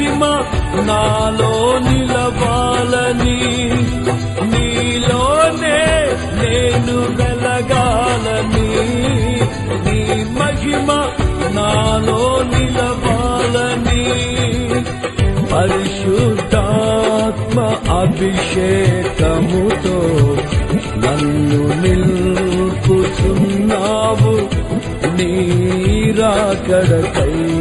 మహిమ నాలో నిలవాలని. నీలోనే నేను వెలగాలని. నీ మహిమ నాలో నిలవాలని. పరిశుద్ధాత్మ అభిషేకముతో నన్ను నిల్పుచున్నావు. నీరాకడకై